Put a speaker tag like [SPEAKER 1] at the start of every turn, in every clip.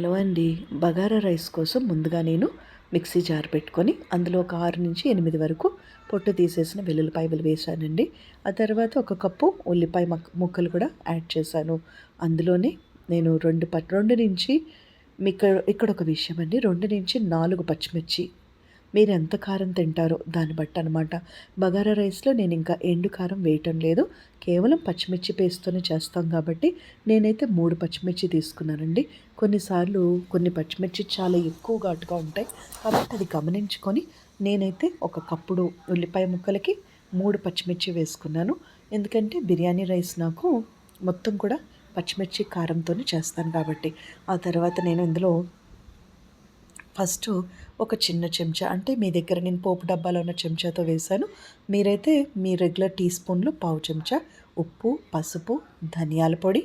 [SPEAKER 1] Hello అండి. Bagara rice కోసం ముందుగా నేను మిక్సీ జార్ పెట్టుకొని అందులో ఒక ఆరు నుంచి ఎనిమిది వరకు పొట్టు తీసేసిన వెల్లుల్లిపాయలు వేసానండి ఆ తర్వాత ఒక కప్పు ఉల్లిపాయ ముక్కలు కూడా యాడ్ చేశాను. అందులోనే నేను రెండు ప రెండు నుంచి మీకు ఇక్కడ ఒక విషయం అండి. రెండు నుంచి నాలుగు పచ్చిమిర్చి మీరు ఎంత కారం తింటారో దాన్ని బట్టి అనమాట బగారా రైస్లో నేను ఇంకా ఎండు కారం వేయటం లేదు. కేవలం పచ్చిమిర్చి పేస్ట్తోనే చేస్తాం కాబట్టి నేనైతే మూడు పచ్చిమిర్చి తీసుకున్నానండి. కొన్నిసార్లు కొన్ని పచ్చిమిర్చి చాలా ఎక్కువ ఘాటుగా ఉంటాయి. కాబట్టి అది గమనించుకొని నేనైతే ఒక కప్పుడు ఉల్లిపాయ ముక్కలకి మూడు పచ్చిమిర్చి వేసుకున్నాను. ఎందుకంటే బిర్యానీ రైస్ నాకు మొత్తం కూడా పచ్చిమిర్చి కారంతోనే చేస్తాను కాబట్టి. ఆ తర్వాత నేను ఇందులో ఫస్ట్ ఒక చిన్న చెంచా అంటే మీ దగ్గర నేను పోపు డబ్బాలో ఉన్న చెంచాతో వేశాను. మీరైతే మీ రెగ్యులర్ టీ స్పూన్లో పావు చెంచా ఉప్పు పసుపు ధనియాల పొడి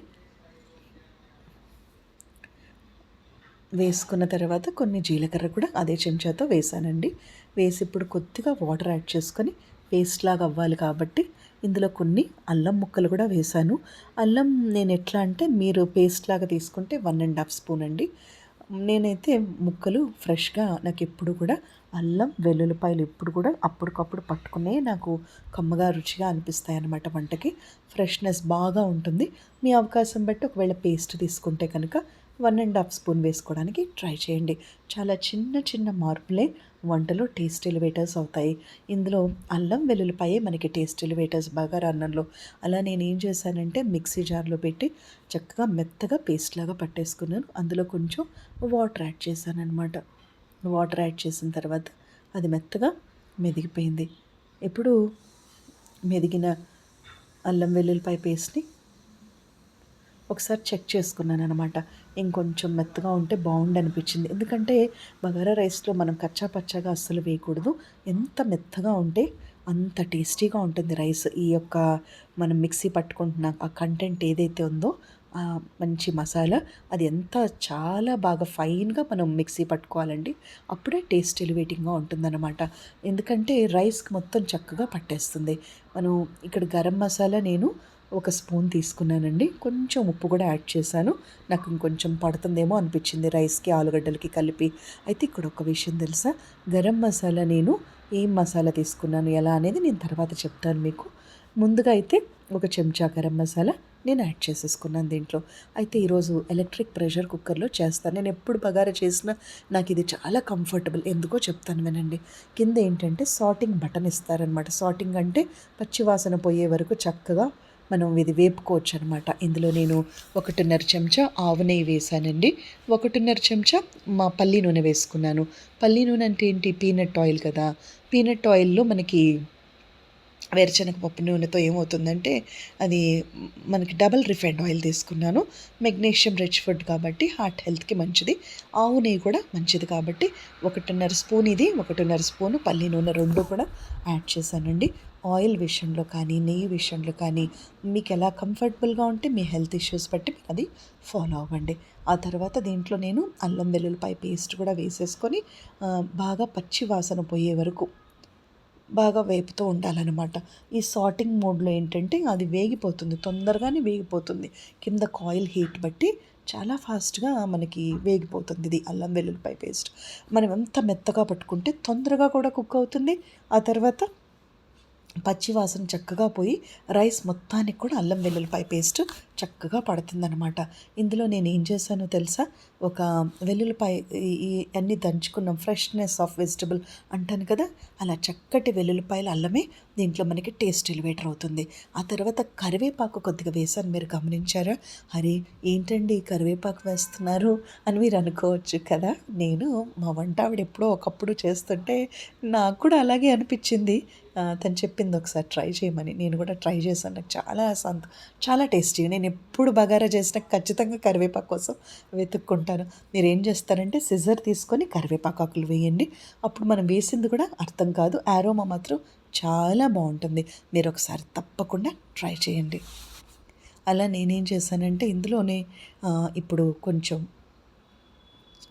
[SPEAKER 1] వేసుకున్న తర్వాత కొన్ని జీలకర్ర కూడా అదే చెంచాతో వేసానండి వేసి ఇప్పుడు కొద్దిగా వాటర్ యాడ్ చేసుకొని పేస్ట్ లాగా అవ్వాలి కాబట్టి ఇందులో కొన్ని అల్లం ముక్కలు కూడా వేశాను. అల్లం నేను ఎట్లా అంటే మీరు పేస్ట్ లాగా తీసుకుంటే వన్ అండ్ హాఫ్ స్పూన్ అండి. నేనైతే ముక్కలు ఫ్రెష్గా నాకు ఎప్పుడు కూడా అల్లం వెల్లుల్లిపాయలు ఎప్పుడు కూడా అప్పటికప్పుడు పట్టుకునే నాకు కమ్మగా రుచిగా అనిపిస్తాయి అన్నమాట వంటకి. ఫ్రెష్నెస్ బాగా ఉంటుంది. మీ అవకాశం బట్టి ఒకవేళ పేస్ట్ తీసుకుంటే కనుక వన్ అండ్ హాఫ్ స్పూన్ వేసుకోవడానికి ట్రై చేయండి. చాలా చిన్న చిన్న మార్పులే వంటలో టేస్ట్ ఎలివేటర్స్ అవుతాయి. ఇందులో అల్లం వెల్లుల్లిపాయే మనకి టేస్ట్ ఎలివేటర్స్ బాగా అన్నంలో అలా నేను ఏం చేశానంటే మిక్సీ జార్లో పెట్టి చక్కగా మెత్తగా పేస్ట్ లాగా పట్టేసుకున్నాను. అందులో కొంచెం వాటర్ యాడ్ చేశాను అనమాట వాటర్ యాడ్ చేసిన తర్వాత అది మెత్తగా మెదిగిపోయింది. ఇప్పుడు మెదిగిన అల్లం వెల్లుల్లిపాయ పేస్ట్ని ఒకసారి చెక్ చేసుకున్నాను అనమాట ఇంకొంచెం మెత్తగా ఉంటే బాగుండి అనిపించింది. ఎందుకంటే బగారా రైస్లో మనం కచ్చా పచ్చగా అస్సలు వేయకూడదు. ఎంత మెత్తగా ఉంటే అంత టేస్టీగా ఉంటుంది రైస్. ఈ యొక్క మనం మిక్సీ పట్టుకుంటున్న ఆ కంటెంట్ ఏదైతే ఉందో మంచి మసాలా అది ఎంత చాలా బాగా ఫైన్గా మనం మిక్సీ పట్టుకోవాలండి అప్పుడే టేస్ట్ ఎలివేటింగ్గా ఉంటుందన్నమాట. ఎందుకంటే రైస్కి మొత్తం చక్కగా పట్టేస్తుంది. మనం ఇక్కడ గరం మసాలా నేను ఒక స్పూన్ తీసుకున్నానండి. కొంచెం ఉప్పు కూడా యాడ్ చేశాను. నాకు ఇంకొంచెం పడుతుందేమో అనిపించింది రైస్కి ఆలుగడ్డలకి కలిపి. అయితే ఇక్కడ ఒక విషయం తెలుసా? గరం మసాలా నేను ఏం మసాలా తీసుకున్నాను ఎలా అనేది నేను తర్వాత చెప్తాను మీకు. ముందుగా అయితే ఒక చెంచా గరం మసాలా నేను యాడ్ చేసేసుకున్నాను దీంట్లో. అయితే ఈరోజు ఎలక్ట్రిక్ ప్రెషర్ కుక్కర్లో చేస్తాను. నేను ఎప్పుడు బగారా చేసినా నాకు ఇది చాలా కంఫర్టబుల్. ఎందుకో చెప్తాను వినండి. కింద ఏంటంటే సాటింగ్ బటన్ ఇస్తారనమాట సాటింగ్ అంటే పచ్చివాసన పోయే వరకు చక్కగా మనం ఇది వేపుకోవచ్చు అనమాట ఇందులో నేను ఒకటిన్నర చెంచా ఆవు నెయ్యి వేసానండి. ఒకటిన్నర చెంచా మా పల్లి నూనె వేసుకున్నాను. పల్లి నూనె అంటే ఏంటి? పీనట్ ఆయిల్ కదా. పీనట్ ఆయిల్లో మనకి వేరుశనగ పప్పు నూనెతో ఏమవుతుందంటే అది మనకి డబల్ రిఫైండ్ ఆయిల్ తీసుకున్నాను. మెగ్నీషియం రిచ్ ఫుడ్ కాబట్టి హార్ట్ హెల్త్కి మంచిది. ఆవు నెయ్యి కూడా మంచిది కాబట్టి ఒకటిన్నర స్పూన్ ఇది ఒకటిన్నర స్పూన్ పల్లి నూనె రెండు కూడా యాడ్ చేశానండి. ఆయిల్ విషయంలో కానీ నెయ్యి విషయంలో కానీ మీకు ఎలా కంఫర్టబుల్గా ఉంటే మీ హెల్త్ ఇష్యూస్ బట్టి అది ఫాలో అవ్వండి. ఆ తర్వాత దీంట్లో నేను అల్లం వెల్లుల్లిపాయ పేస్ట్ కూడా వేసేసుకొని బాగా పచ్చి వాసన పోయే వరకు బాగా వేపుతూ ఉండాలన్నమాట. ఈ సార్టింగ్ మోడ్లో ఏంటంటే అది వేగిపోతుంది తొందరగానే వేగిపోతుంది. కింద కాయిల్ హీట్ బట్టి చాలా ఫాస్ట్గా మనకి వేగిపోతుంది ఇది అల్లం వెల్లుల్లిపాయ పేస్ట్. మనం ఎంత మెత్తగా పట్టుకుంటే తొందరగా కూడా కుక్ అవుతుంది. ఆ తర్వాత పచ్చివాసన చక్కగా పోయి రైస్ మొత్తానికి కూడా అల్లం వెల్లుల్లిపాయ పేస్ట్ చక్కగా పడుతుందనమాట ఇందులో నేను ఏం చేశానో తెలుసా? ఒక వెల్లుల్లిపాయ ఈ అన్నీ దంచుకున్నాం. ఫ్రెష్నెస్ ఆఫ్ వెజిటబుల్ అంటాను కదా? అలా చక్కటి వెల్లుల్లిపాయల అల్లమే దీంట్లో మనకి టేస్ట్ ఎలివేటర్ అవుతుంది. ఆ తర్వాత కరివేపాకు కొద్దిగా వేసాను మీరు గమనించారా? అరే ఏంటండి కరివేపాకు వేస్తున్నారు అని మీరు అనుకోవచ్చు కదా? నేను మా వంట ఆవిడ ఎప్పుడో ఒకప్పుడు చేస్తుంటే నాకు కూడా అలాగే అనిపించింది. తను చెప్పింది ఒకసారి ట్రై చేయమని. నేను కూడా ట్రై చేశాను. నాకు చాలా సంత చాలా టేస్టీ. నేను ఎప్పుడు బగారా చేసినా ఖచ్చితంగా కరివేపాకు కోసం వెతుక్కుంటాను. మీరు ఏం చేస్తారంటే సిజర్ తీసుకొని కరివేపాకు ఆకులు వేయండి. అప్పుడు మనం వేసింది కూడా అర్థం కాదు. ఆరోమా మాత్రం చాలా బాగుంటుంది. మీరు ఒకసారి తప్పకుండా ట్రై చేయండి. అలా నేనేం చేశానంటే ఇందులోనే ఇప్పుడు కొంచెం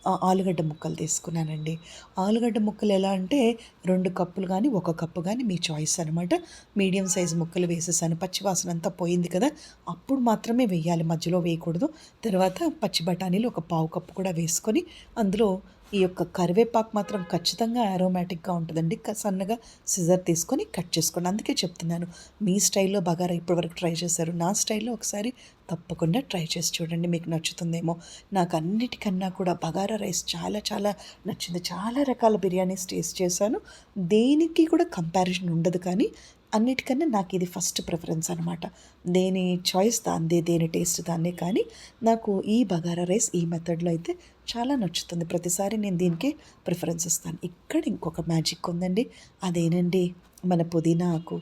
[SPEAKER 1] ఆలుగడ్డ ముక్కలు తీసుకున్నానండి. ఆలుగడ్డ ముక్కలు ఎలా అంటే రెండు కప్పులు కానీ ఒక కప్పు కానీ మీ చాయిస్ అనమాట మీడియం సైజ్ ముక్కలు వేసేసాను. పచ్చివాసన అంతా పోయింది కదా అప్పుడు మాత్రమే వేయాలి. మధ్యలో వేయకూడదు. తర్వాత పచ్చి బఠానీలు ఒక పావు కప్పు కూడా వేసుకొని అందులో ఈ యొక్క కరివేపాకు మాత్రం ఖచ్చితంగా అరోమాటిక్గా ఉంటుందండి. క- సన్నగా సిజర్ తీసుకొని కట్ చేసుకోండి. అందుకే చెప్తున్నాను మీ స్టైల్లో బగారా ఇప్పటివరకు ట్రై చేశారు. నా స్టైల్లో ఒకసారి తప్పకుండా ట్రై చేసి చూడండి మీకు నచ్చుతుందేమో. నాకు అన్నిటికన్నా కూడా బగారా రైస్ చాలా చాలా నచ్చింది. చాలా రకాల బిర్యానీస్ టేస్ట్ చేశాను. దేనికి కూడా కంపారిజన్ ఉండదు కానీ అన్నిటికన్నా నాకు ఇది ఫస్ట్ ప్రిఫరెన్స్ అనమాట దేని చాయిస్ దాందే దేని టేస్ట్ దాన్నే కానీ నాకు ఈ బగారా రైస్ ఈ మెథడ్లో అయితే చాలా నచ్చుతుంది. ప్రతిసారి నేను దీనికి ప్రిఫరెన్స్ ఇస్తాను. ఇక్కడ ఇంకొక మ్యాజిక్ ఉందండి. అదేనండి మన పుదీనా ఆకు.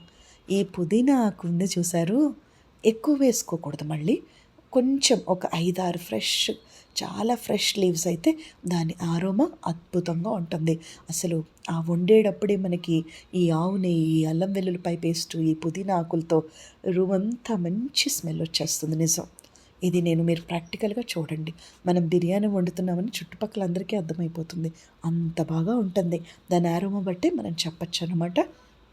[SPEAKER 1] ఈ పుదీనా ఆకు ఉంది చూసారు? ఎక్కువ వేసుకోకూడదు మళ్ళీ. కొంచెం ఒక ఐదారు ఫ్రెష్ చాలా ఫ్రెష్ లీవ్స్ అయితే దాని ఆరోమా అద్భుతంగా ఉంటుంది. అసలు ఆ వండేటప్పుడే మనకి ఈ ఆవు నెయ్యి ఈ అల్లం వెల్లుల్లిపాయ పేస్ట్ ఈ పుదీనా ఆకులతో రూమంతా మంచి స్మెల్ వచ్చేస్తుంది నిజం. ఇది నేను మీరు ప్రాక్టికల్గా చూడండి. మనం బిర్యానీ వండుతున్నామని చుట్టుపక్కల అందరికీ అర్థమైపోతుంది. అంత బాగా ఉంటుంది. దాని ఆరోమా బట్టే మనం చెప్పచ్చు అనమాట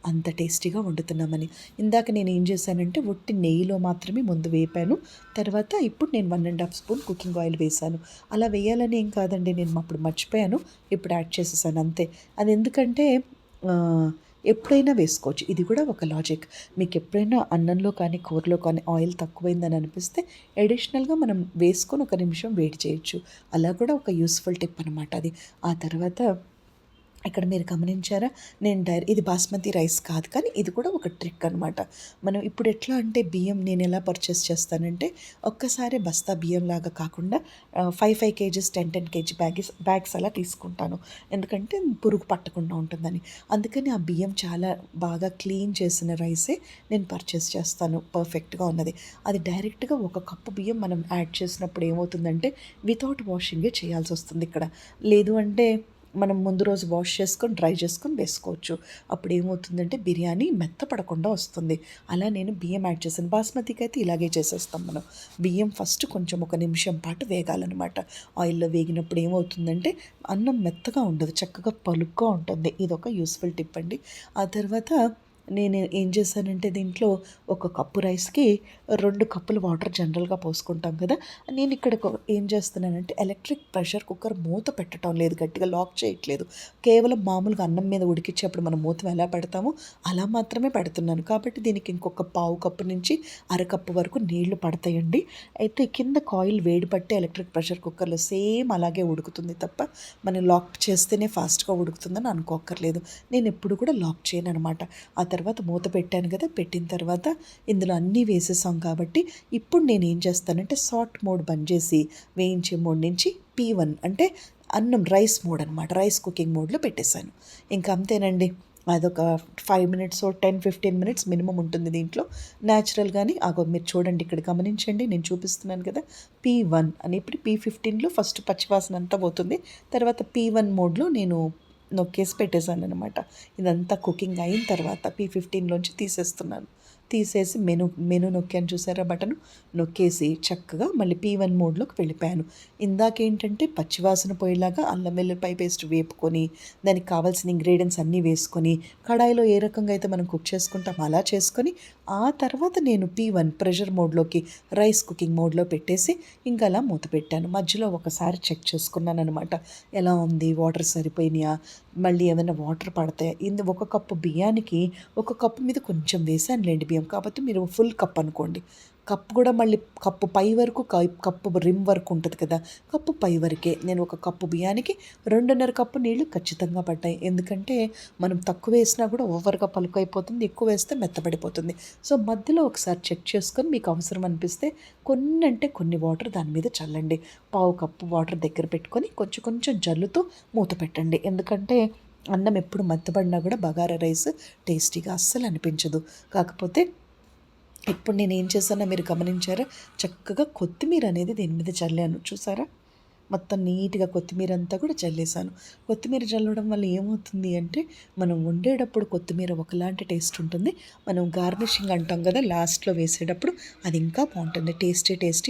[SPEAKER 1] అంత టేస్టీగా వండుతున్నామని. ఇందాక నేను ఏం చేశానంటే ఒట్టి నెయ్యిలో మాత్రమే ముందు వేపాను. తర్వాత ఇప్పుడు నేను one and half spoon cooking oil వేశాను. అలా వేయాలని ఏం కాదండి నేను అప్పుడు మర్చిపోయాను. ఇప్పుడు యాడ్ చేసేసాను అంతే. అది ఎందుకంటే ఎప్పుడైనా వేసుకోవచ్చు. ఇది కూడా ఒక లాజిక్. మీకు ఎప్పుడైనా అన్నంలో కానీ కూరలో కానీ ఆయిల్ తక్కువైందని అనిపిస్తే అడిషనల్గా మనం వేసుకొని ఒక నిమిషం వేడి చేయొచ్చు. అలా కూడా ఒక యూస్ఫుల్ టిప్ అనమాట అది. ఆ తర్వాత ఇక్కడ మీరు గమనించారా? నేను డైర్ ఇది బాస్మతి రైస్ కాదు కానీ ఇది కూడా ఒక ట్రిక్ అనమాట మనం ఇప్పుడు ఎట్లా అంటే బియ్యం నేను ఎలా పర్చేస్ చేస్తానంటే ఒక్కసారి బస్తా బియ్యం లాగా కాకుండా five five KGs ten ten KG bags bags అలా తీసుకుంటాను. ఎందుకంటే పురుగు పట్టకుండా ఉంటుందని. అందుకని ఆ బియ్యం చాలా బాగా క్లీన్ చేసిన రైసే నేను పర్చేస్ చేస్తాను. పర్ఫెక్ట్గా ఉన్నది. అది డైరెక్ట్గా ఒక కప్పు బియ్యం మనం యాడ్ చేసినప్పుడు ఏమవుతుందంటే వితౌట్ వాషింగే చేయాల్సి వస్తుంది ఇక్కడ. లేదు అంటే మనం ముందు రోజు వాష్ చేసుకొని డ్రై చేసుకొని వేసుకోవచ్చు. అప్పుడు ఏమవుతుందంటే బిర్యానీ మెత్తపడకుండా వస్తుంది. అలా నేను బియ్యం యాడ్ చేశాను. బాస్మతికి అయితే ఇలాగే చేసేస్తాం మనం. బియ్యం ఫస్ట్ కొంచెం ఒక నిమిషం పాటు వేగాలన్నమాట. ఆయిల్లో వేగినప్పుడు ఏమవుతుందంటే అన్నం మెత్తగా ఉండదు చక్కగా పలుగ్గా ఉంటుంది. ఇది ఒక యూస్ఫుల్ టిప్ అండి. ఆ తర్వాత నేను ఏం చేశానంటే దీంట్లో ఒక కప్పు రైస్కి రెండు కప్పులు వాటర్ జనరల్గా పోసుకుంటాం కదా నేను ఇక్కడ ఏం చేస్తున్నానంటే ఎలక్ట్రిక్ ప్రెషర్ కుక్కర్ మూత పెట్టడం లేదు గట్టిగా లాక్ చేయట్లేదు. కేవలం మామూలుగా అన్నం మీద ఉడికిచ్చేప్పుడు మనం మూత ఎలా పెడతామో అలా మాత్రమే పెడుతున్నాను. కాబట్టి దీనికి ఇంకొక పావు కప్పు నుంచి అరకప్పు వరకు నీళ్ళు పడతాయండి. అయితే కింద కాయిల్ వేడి పట్టి ఎలక్ట్రిక్ ప్రెషర్ కుక్కర్లో సేమ్ అలాగే ఉడుకుతుంది తప్ప మనం లాక్ చేస్తేనే ఫాస్ట్గా ఉడుకుతుందని అనుకోక్కర్లేదు. నేను ఎప్పుడు కూడా లాక్ చేయను అనమాట ఆ తర్వాత తర్వాత మూత పెట్టాను కదా పెట్టిన తర్వాత ఇందులో అన్నీ వేసేసాం కాబట్టి ఇప్పుడు నేను ఏం చేస్తానంటే సాట్ మోడ్ బంద్ చేసి వేయించే మోడ్ నుంచి పీ వన్ అంటే అన్నం రైస్ మోడ్ అనమాట రైస్ కుకింగ్ మోడ్లో పెట్టేశాను. ఇంకా అంతేనండి అదొక five minutes ten fifteen minutes minimum ఉంటుంది దీంట్లో. న్యాచురల్గానే ఆగో మీరు చూడండి ఇక్కడ గమనించండి నేను చూపిస్తున్నాను కదా పీ వన్ అని ఇప్పుడు పీ ఫిఫ్టీన్లో ఫస్ట్ పచ్చివాసన అంతా పోతుంది. తర్వాత పీ వన్ మోడ్లో నేను నొక్కేసి పెట్టేశాను అనమాట ఇదంతా కుకింగ్ అయిన తర్వాత పీ ఫిఫ్టీన్లోంచి తీసేస్తున్నాను. తీసేసి మెను మెను నొక్కాను చూసారా బటన్? నొక్కేసి చక్కగా మళ్ళీ పీ వన్ మోడ్లోకి వెళ్ళిపోయాను. ఇందాకేంటంటే పచ్చివాసన పోయేలాగా అల్లం వెల్లుల్లిపాయ పేస్ట్ వేపుకొని దానికి కావాల్సిన ఇంగ్రీడియంట్స్ అన్నీ వేసుకొని కడాయిలో ఏ రకంగా అయితే మనం కుక్ చేసుకుంటాం అలా చేసుకొని ఆ తర్వాత నేను పీ వన్ ప్రెషర్ మోడ్లోకి రైస్ కుకింగ్ మోడ్లో పెట్టేసి ఇంకా అలా మూత పెట్టాను. మధ్యలో ఒకసారి చెక్ చేసుకున్నాను అనమాట ఎలా ఉంది? వాటర్ సరిపోయినాయా? మళ్ళీ ఏమైనా వాటర్ పడతాయా? ఇందు ఒక కప్పు బియ్యానికి ఒక కప్పు మీద కొంచెం వేసాను లేండి బియ్యం కాబట్టి మీరు ఫుల్ కప్ అనుకోండి. కప్పు కూడా మళ్ళీ కప్పు పై వరకు కప్పు రిమ్ వరకు ఉంటుంది కదా. కప్పు పై వరకే నేను ఒక కప్పు బియ్యానికి రెండున్నర కప్పు నీళ్ళు ఖచ్చితంగా పడ్డాయి. ఎందుకంటే మనం తక్కువ వేసినా కూడా ఓవర్గా పలుకు అయిపోతుంది ఎక్కువ వేస్తే మెత్తబడిపోతుంది. సో మధ్యలో ఒకసారి చెక్ చేసుకొని మీకు అవసరం అనిపిస్తే కొన్ని అంటే కొన్ని వాటర్ దాని మీద చల్లండి. పావు కప్పు వాటర్ దగ్గర పెట్టుకొని కొంచెం కొంచెం జల్లుతూ మూత పెట్టండి. ఎందుకంటే అన్నం ఎప్పుడు మెత్తబడినా కూడా బగారా రైస్ టేస్టీగా అస్సలు అనిపించదు. కాకపోతే ఇప్పుడు నేను ఏం చేశానో మీరు గమనించారా? చక్కగా కొత్తిమీర అనేది దీని మీద చల్లాను. చూసారా? మొత్తం నీట్గా కొత్తిమీర అంతా కూడా చల్లేసాను కొత్తిమీర చల్లడం వల్ల ఏమవుతుంది అంటే మనం వండేటప్పుడు కొత్తిమీర ఒకలాంటి టేస్ట్ ఉంటుంది. మనం గార్నిషింగ్ అంటాం కదా లాస్ట్లో వేసేటప్పుడు అది ఇంకా బాగుంటుంది. Tasty tasty